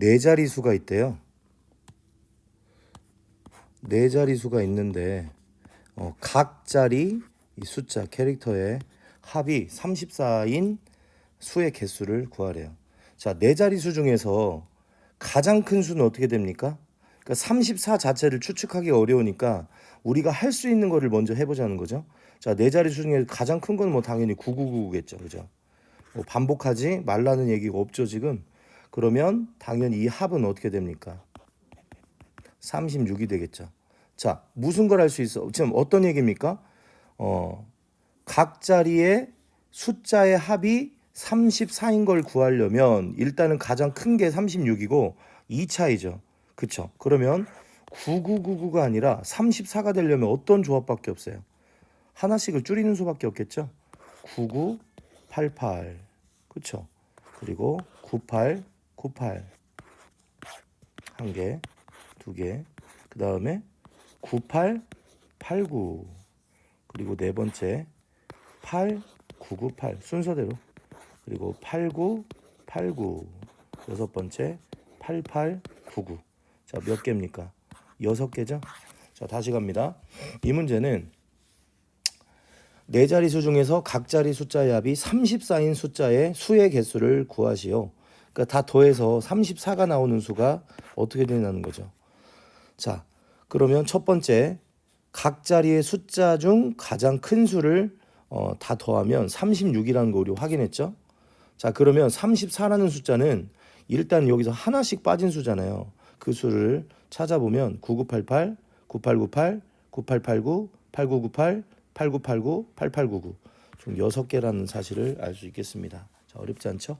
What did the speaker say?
네 자리수가 있대요. 네 자리수가 있는데 어, 각 자리 이 숫자 캐릭터의 합이 34인 수의 개수를 구하래요. 자, 네 자리수 중에서 가장 큰 수는 어떻게 됩니까? 그러니까 34 자체를 추측하기 어려우니까 우리가 할 수 있는 거를 먼저 해보자는 거죠. 자, 네 자리수 중에 가장 큰 건 뭐 당연히 999겠죠, 그죠? 뭐 반복하지 말라는 얘기가 없죠 지금. 그러면 당연히 이 합은 어떻게 됩니까? 36이 되겠죠. 자, 무슨 걸 할 수 있어? 지금 어떤 얘기입니까? 어, 각 자리의 숫자의 합이 34인 걸 구하려면 일단은 가장 큰 게 36이고 2차이죠. 그쵸? 그러면 9999가 아니라 34가 되려면 어떤 조합밖에 없어요? 하나씩을 줄이는 수밖에 없겠죠? 9988 그쵸? 그리고 98 98 한 개, 두 개. 그 다음에 98 89 그리고 네 번째 8 998 순서대로 그리고 89 89 여섯 번째 88 99 자, 몇 개입니까? 여섯 개죠? 자, 다시 갑니다. 이 문제는 네 자리수 중에서 각 자리 숫자의 합이 34인 숫자의 수의 개수를 구하시오. 그러니까 다 더해서 34가 나오는 수가 어떻게 되냐는 거죠. 자, 그러면 첫 번째 각 자리의 숫자 중 가장 큰 수를 어, 다 더하면 36이라는 거 우리 확인했죠? 자, 그러면 34라는 숫자는 일단 여기서 하나씩 빠진 수잖아요. 그 수를 찾아보면 9988, 9898, 9889, 8998, 8989, 8899. 총 6개라는 사실을 알 수 있겠습니다. 자, 어렵지 않죠?